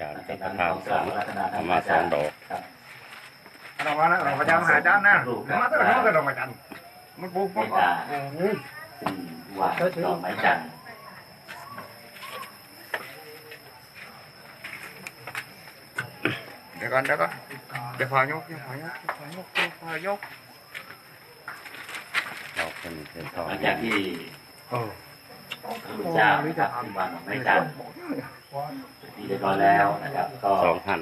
จะประทานสารเอามาสองดอกครับเราว่านะเราพยายามหาจานนะมาตั้งแต่เขาก็ต้องมาจันมันปุ๊บเมปุ๊บตตาซึ่งวางดอกไม้จันทร์เดี๋ยวก่อนเดี๋ยวก่อนเดี๋ยวพอยกเดี๋ยวพอยกเดี๋ยวพอยกเดี๋ยวพอยกดอกเป็นเป็นทองหลังจากที่เออพ ระพุทธเจ้านะครับขึ้นวางดอกไม้จันทร์ที่เรียบร้อยแล้วนะครับ ก็สองพัน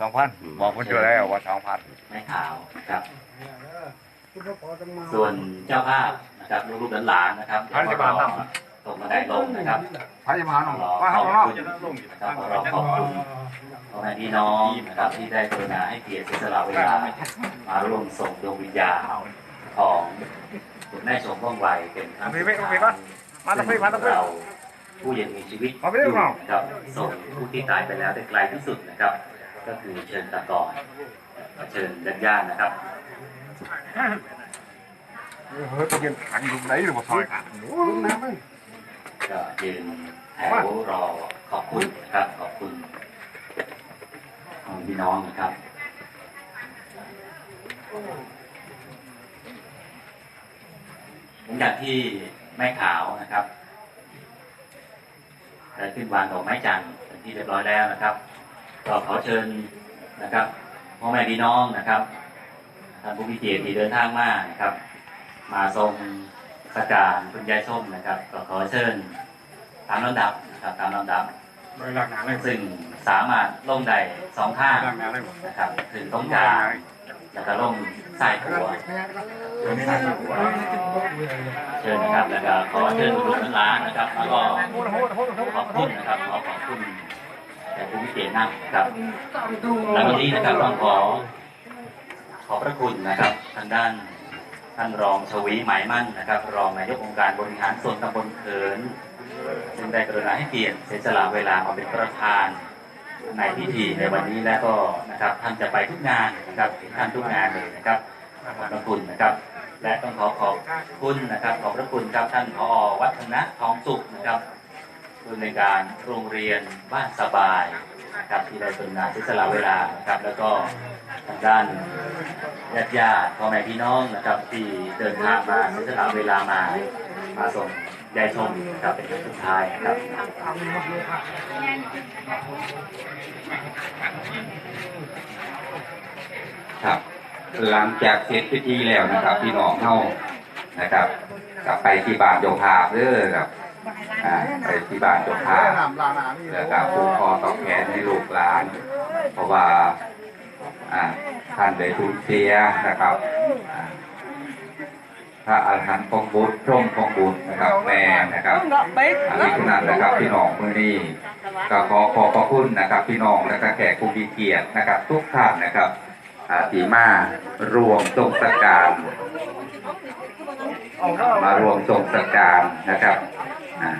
สองพันบอกคนอยู่แล้วว่าสองพันไม้ขาวครับ ส่วนเจ้าภาพนะครับลูกหลานนะครับเดี๋ยวก็รอตรงบันได้ลงนะครับพายมาหน่อยรอว่าขเขาอบเนาะคุณนะครับรอขอบคุณพ่อแม่พี่น้องนะครับที่ได้กรุณาให้เกียรติสละเวลามาร่วมส่งดวงวิญญาณของคุณแม่ชมว่องไวเป็นครั้งสุดท้าย มีปะมาตะพี่มาตะพี่เราผู้ยังมีชีวิตเอาไปเรื่อยเปล่านะครับส่งผู้ที่ตายไปแล้วได้ไกลที่สุดนะครับ ก็คือเชิญตะกอนเชิญญาติๆนะครับ เฮ้ยไปยืนขังอยู่ไหนหรือว่าซอยกันลุงน้ำไหมก็ยืนแถวรอขอบคุณนะครับขอบคุณของพี่น้องนะครับหลังจากที่ แม่ขาวนะครับได้ขึ้นวางดอกไม้จันทร์เป็นที่เรียบร้อยแล้วนะครับก็ขอเชิญนะครับพ่อแม่พี่น้องนะครับท่านผู้มีเกียรติที่เดินทางมานะครับ มาทรงสการคุณยายส้มนะครับก็ขอเชิญตามลำดับนะครับตามลำดับไปหลักหนาเลยซึ่งสามารถลงได้สองข้างหลักหนาเลยนะครับถึงตรงกลางแล้วก็ลงสายหัวลงสายหัว เชิญนะครับแล้วก็ขอเชิญทุกท่านร้านนะครับแล้วก็ขอบคุณนะครับขอขอบคุณแต่ผู้มีเกียรตินั่งนะครับและวันนี้นะครับต้องขอ ขอบพระคุณนะครับ ทางด้านท่านรองชวีหมายมั่นนะครับ รองนายกองค์การบริหารส่วนตำบลเขินซึ่งได้กรุณาให้เกียรติเสียสละเวลามาเป็นประธานในพิธีในวันนี้และก็นะครับท่านจะไปทุกงานนะครับเห็นท่านทุกงานเลยนะครับขอบพระคุณนะครับ และต้องขอขอบคุณนะครับขอบพระคุณครับท่านพอวัฒนะทองสุขนะครับผู้ในการโรงเรียนบ้านสบายนะครับที่ได้กรุณาเสียสละเวลานะครับ แล้วก็ทางด้านญาติญาติพ่อแม่พี่น้องนะครับที่เดินทางมาเสียสละเวลามามาส่งยายชมครับเป็นครั้งสุดท้ายนะครับ หลังจากเสร็จพิธีแล้วนะครับ พี่น้องเฮานะครับกลับไปที่บ้านโยภาพเด้อครับอ่าไปที่บ้านโยภานานี่แล้วก็ผูกคอตอกแขนให้ลูกหลาน เพราะว่าอ่าท่านได้สูญเสียนะครับพระอาหารหันต์ของบุตรพร่มของบุตรนะครับแม่นะครับอันนี้ขนาดนะครับพี่น้องมือนี้ก็ขอขอบพระคุณนะครับ พี่น้องและก็แขกผู้มีเกียรตินะครับ ทุกท่านนะครับ อ่าที่มารวมทรงสการมารวมทรงสการนะครับอ่า